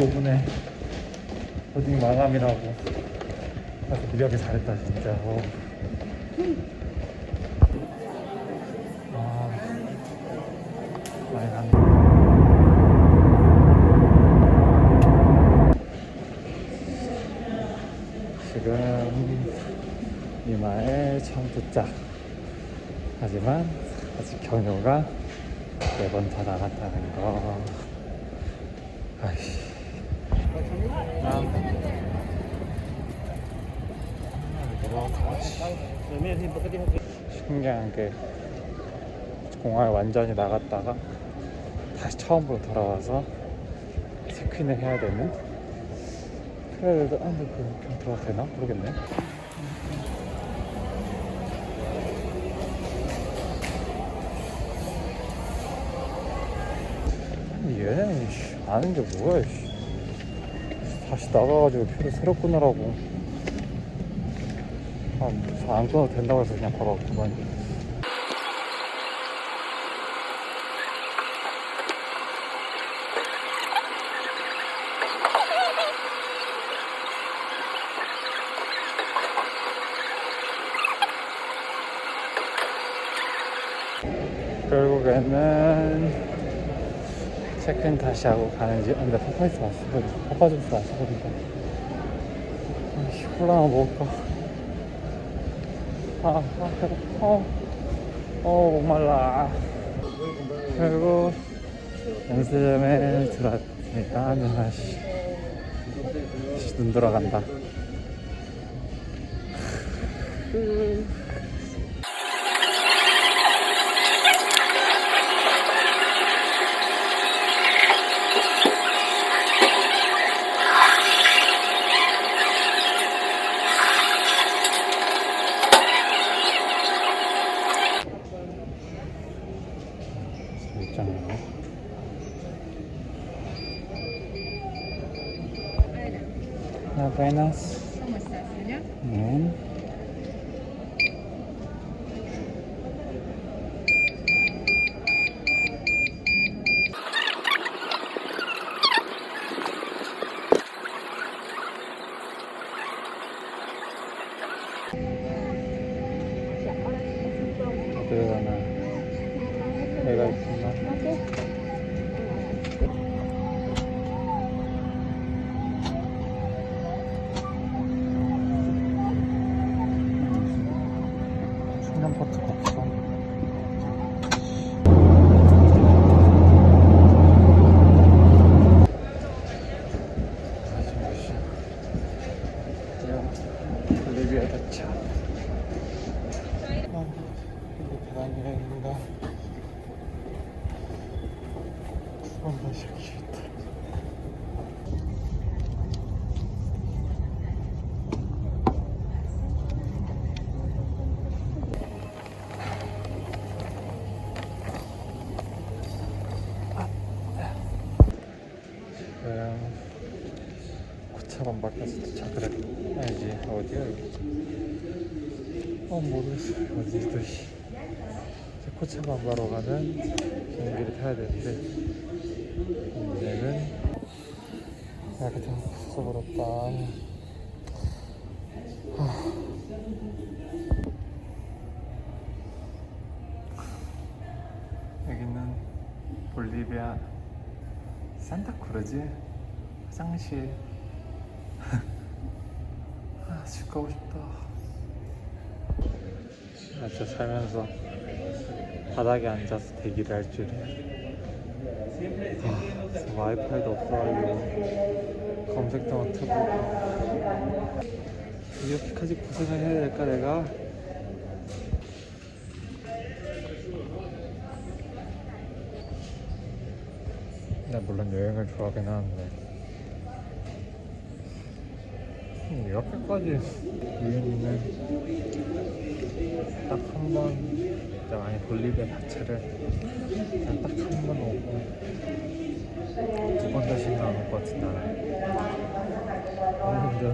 8시 55분에 보딩 마감이라고 그래서 무리하게 잘했다 진짜. 어. 아. 지금 이마에 처음 도착 하지만 아직 경유가 네번더 나갔다는 거. 아이씨. 아. 신기한 게 공항에 완전히 나갔다가 다시 처음으로 돌아와서 체크인을 해야 되는 그래야 돼도 안돼 그 그냥 들어가도 되나? 모르겠네 씨, 아는 게 뭐야 씨. 다시 나가가지고 표를 새로 끊으라고. 아, 안 끊어도 된다고 해서 그냥 바로 그만. 결국에는 체크인 다시 하고 가는지 아, 근데 파파이스 왔어 파파주스 그러니까 아이씨 콜라 하나 먹을까? 아, 아 배고파. 어, 어 목말라. 결국 연습점에 들어왔으니까 아씨 다시 눈 돌아간다 입장이네 야, buenas. ¿Cómo estás, señor? Bien. 어디로 가나? 내가 있구나. 충전 포트가 없어. 아직 몇 시야? 야, 볼리비아 도착. 아, 이게 대단이라는가. 두번 다시 하겠다. 지금 고차만 바꿔서 도착을 했 아니지 어디야 여기? 어 모르겠어. 어디도 씨. 이제 고차만 바로 가는 비행기를 타야 되는데. 문제는 이렇게 다 부숴버렸다. 여기는 볼리비아 산타크루즈 화장실 아, 집 가고 싶다. 나 진짜 살면서 바닥에 앉아서 대기를 할 줄이야. 아, 와이파이도 없어가지고 검색도 못하고. 이렇게까지 고생을 해야 될까 내가? 나 물론 여행을 좋아하긴 하는데 음, 이렇게까지 유인이는 딱 한 번 진짜 많이 볼리비아 자체를 딱 한 번 오고 두 번 다시는 안 올 것 같은 나라 근데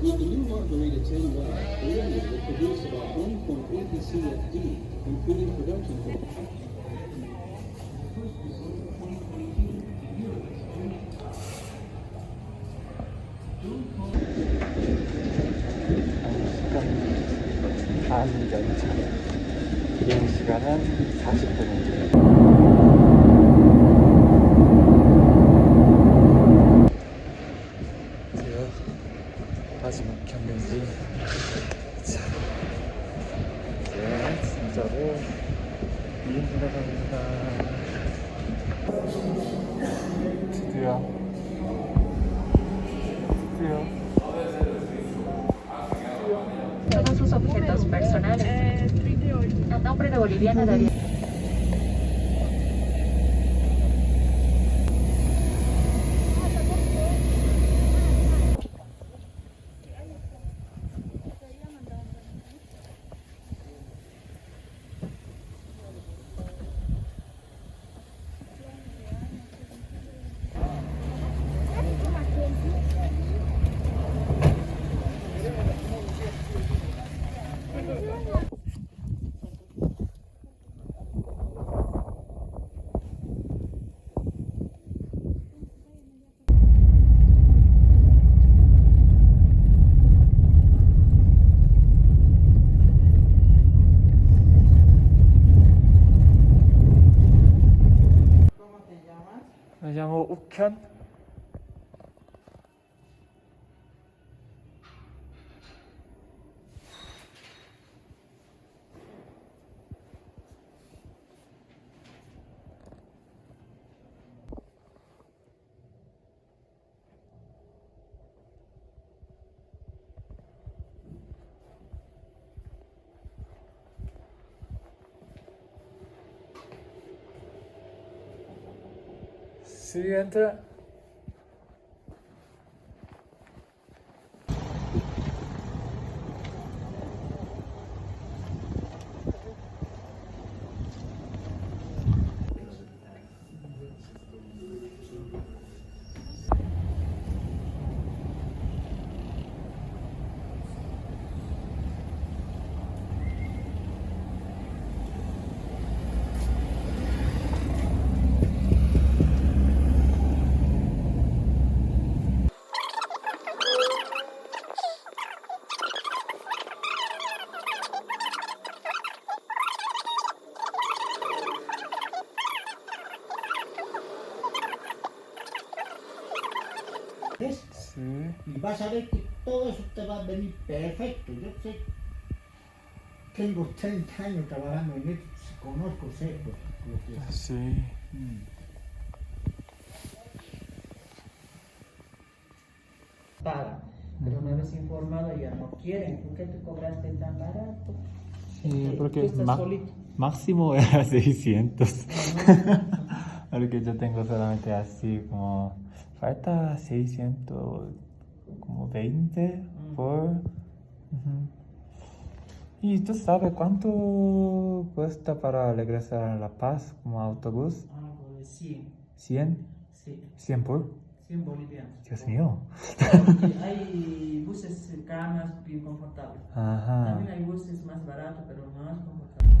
Now, the new Margarita 10 well already will produce about 1.8 CFD, including production costs. Sus objetos personales. A nombre de Boliviana de erken Sí, entra. ¿Ves? Sí. Y vas a ver que todo eso te va a venir perfecto. Yo sé, tengo 30 años trabajando en esto, conozco, sé lo que es. Sí. Mm. paga. Pero una vez informado ya no quieren. ¿Por qué te cobraste tan barato? Sí, Tú porque máximo era 600. Ajá. porque yo tengo solamente así como falta 600 como 20 Mm. por Ujú. y tú sabes cuánto cuesta para regresar a La Paz como autobús Algo de 100. 100 Sí, 100 por 100 bolivianos. Dios mío Hay, hay buses camas bien confortables. ajá También hay buses más baratos, pero más confortables.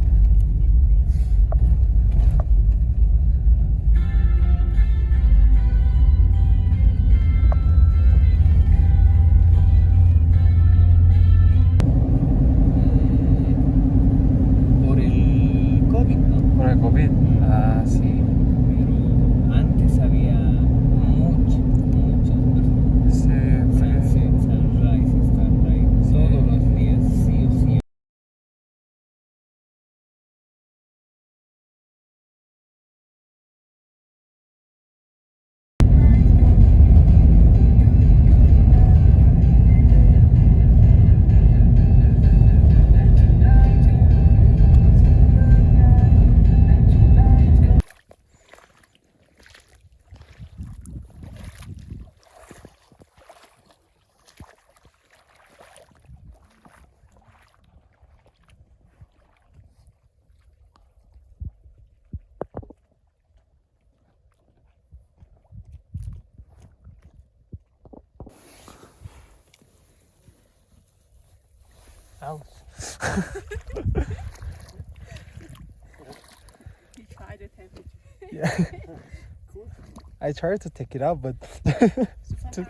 I tried to take it out but too,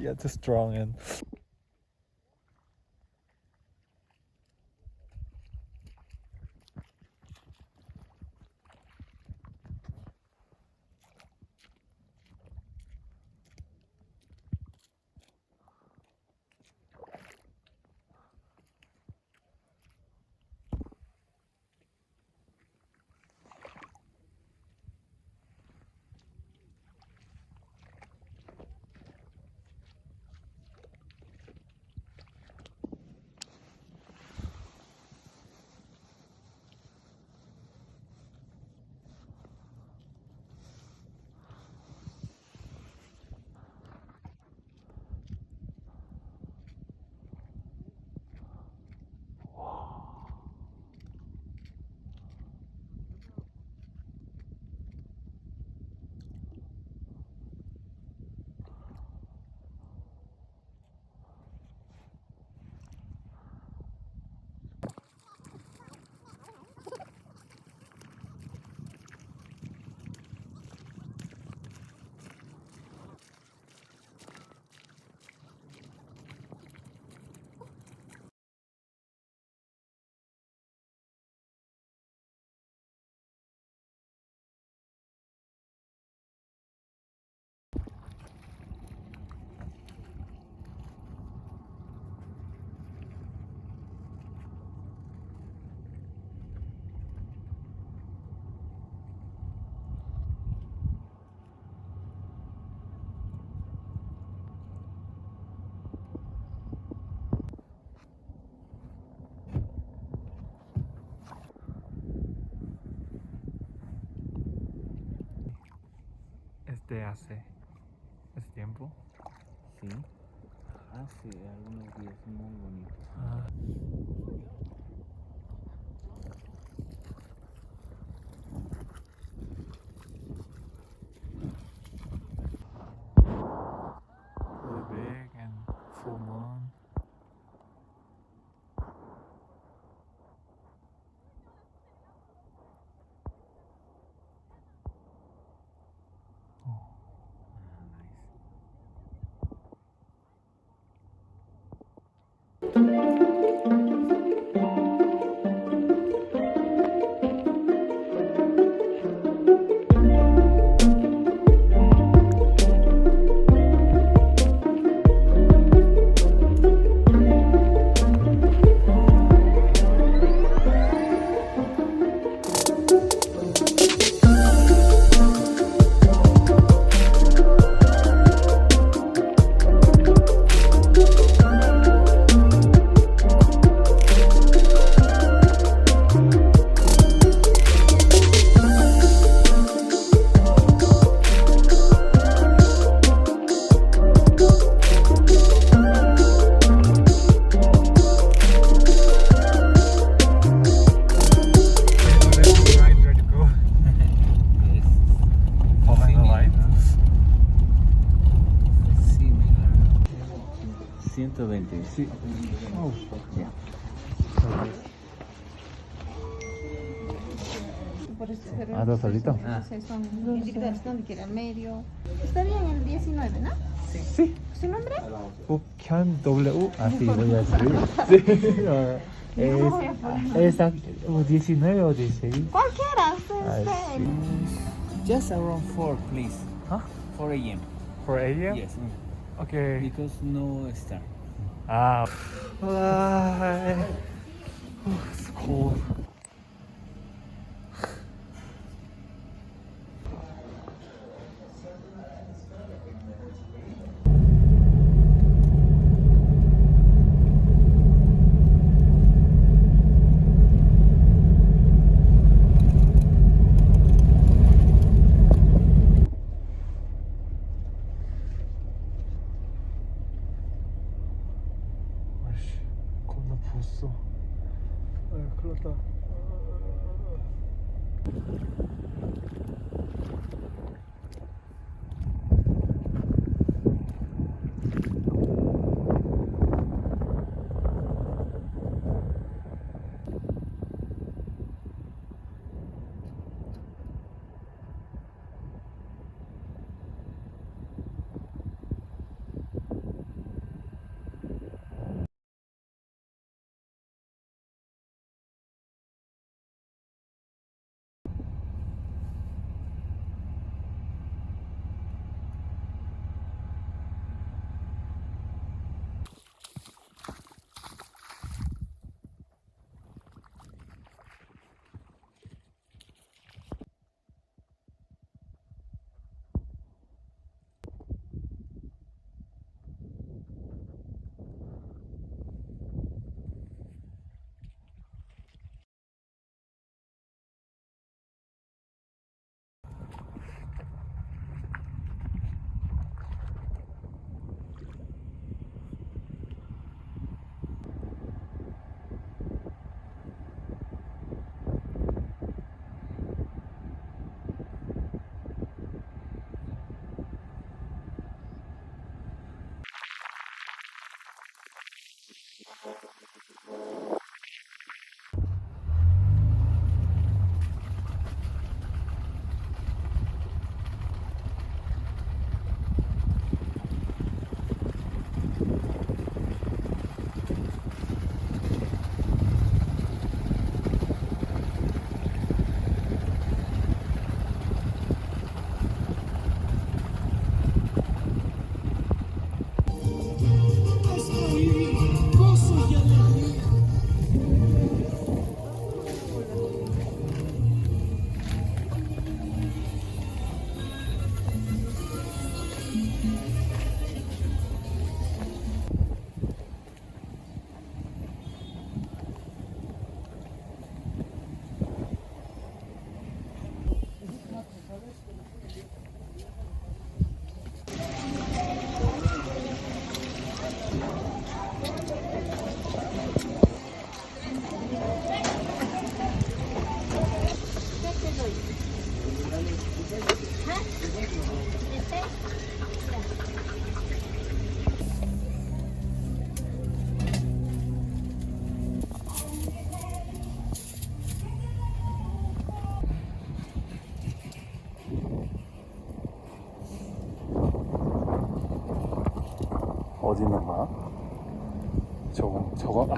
yeah too strong and te hace? ¿Hace tiempo? Sí. Hace algunos días muy bonito. Ah. Por eso, pero Ah, dos solitos. Ah. entonces son individuales, donde quiera, al medio. Está bien el 19, ¿no? Sí. ¿Su nombre? Ukhyun W. Ah, sí, voy a escribir. Sí. ah, Es, es o 19 o 16. Cualquiera, usted, I usted. Just around 4, please. Huh? 4 a.m. 4 a.m.? Yes. Okay. Because no star. Ah. Oh, it's cold.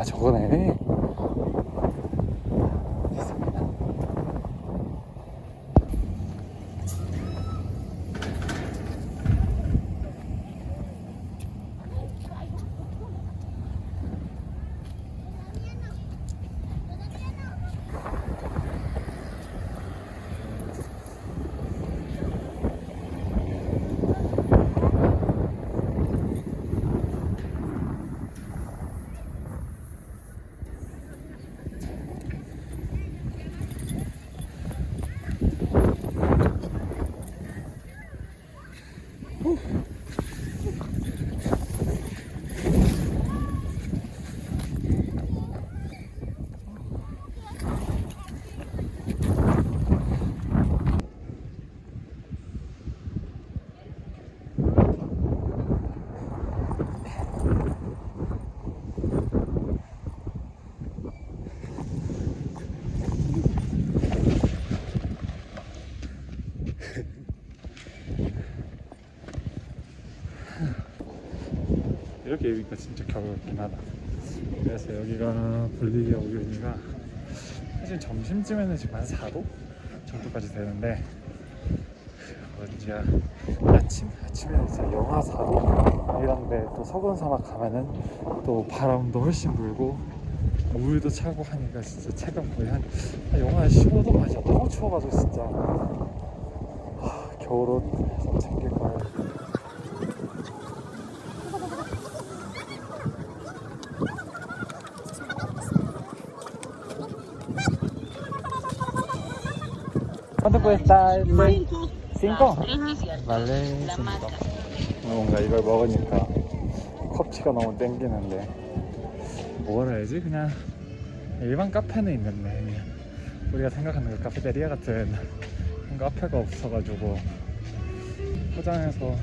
아 저거네. 이렇게 여기가 진짜 겨울긴 하다. 그래서 여기가 볼리비아 의미가 사실 점심쯤에는 지금 한 4도 정도까지 되는데 언제야 아침 아침에 이제 영하 4도 이런데 또 서군 사막 가면은 또 바람도 훨씬 불고 물도 차고 하니까 진짜 체감 거의 한, 한 영하 15도 맞아 너무 추워가지고 진짜 하, 겨울옷 좀 챙길. ¿Cuánto cuesta este? ¿Cinco? Vale, cinco. 뭔가 이걸 먹으니까 커피가 너무 땡기는데 뭐라 해야지? 그냥 일반 카페는 있는데 그냥 우리가 생각하는 그 카페테리아 같은 그런 카페가 없어가지고 포장해서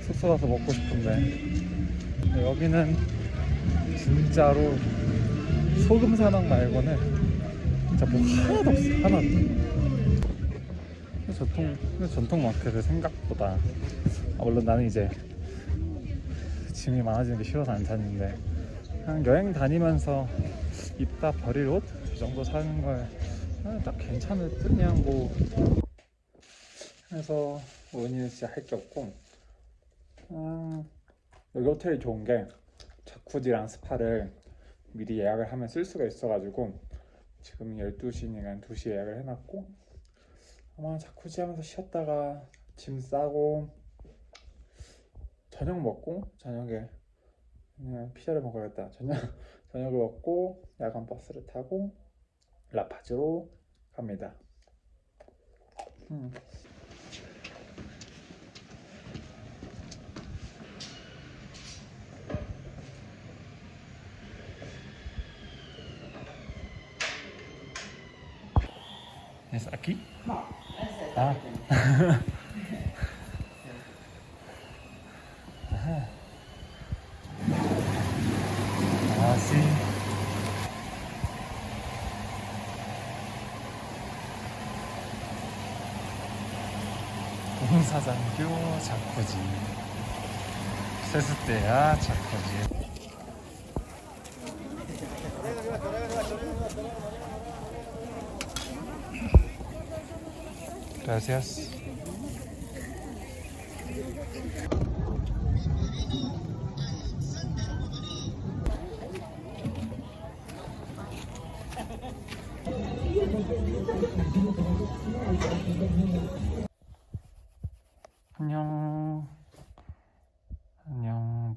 숙소 가서 먹고 싶은데 여기는 진짜로 소금 사막 말고는 진짜 뭐 하나도 없어 하나도 전통 전통 마켓을 생각보다 아, 물론 나는 이제 짐이 많아지는 게 싫어서 안 샀는데 그냥 여행 다니면서 입다 버릴 옷이 정도 사는 걸딱 괜찮을 듯 그냥 뭐. 해서 오늘 진짜 할 게 없고 아, 여기 호텔이 좋은 게 자쿠지랑 스파를 미리 예약을 하면 쓸 수가 있어가지고 지금 12시니까 2시에 예약을 해놨고 아마 자쿠지 하면서 쉬었다가 짐 싸고 저녁 먹고 저녁에 그냥 피자를 먹어야겠다 저녁 저녁을 먹고 야간 버스를 타고 라파즈로 갑니다. 음. ¿Es aquí? Ajá. Ah, sí. 공사장교 자쿠지 세스테야 자쿠지 Gracias. 안녕 안녕